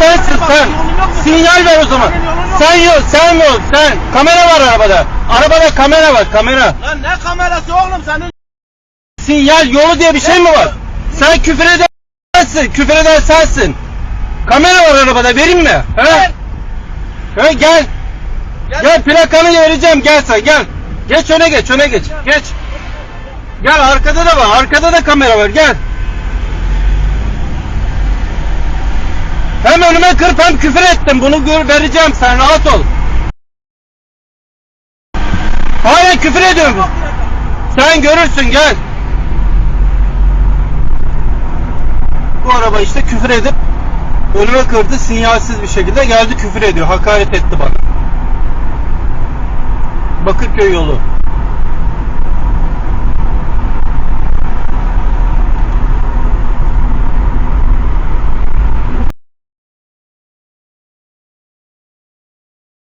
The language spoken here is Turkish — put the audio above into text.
sensin sen. Sinyal ver o zaman. Sen yok, sen yok, sen. Kamera var arabada. Arabada kamera var, kamera. Lan ne kamerası oğlum senin? Sinyal yolu diye bir şey mi var? Sen küfür eden sensin, küfür eden sensin. Kamera var arabada, vereyim mi? He? He gel. Gel. Gel plakanı vereceğim, gel sen gel. Geç öne geç, öne geç. Geç. Gel arkada da var, arkada da kamera var, gel. Hem önüme kırp hem küfür ettim. Bunu gör, vereceğim sen rahat ol. Hala küfür ediyorum. Sen görürsün gel. Bu araba işte küfür edip önüme kırdı sinyalsiz bir şekilde geldi küfür ediyor. Hakaret etti bana. Bakırköy yolu.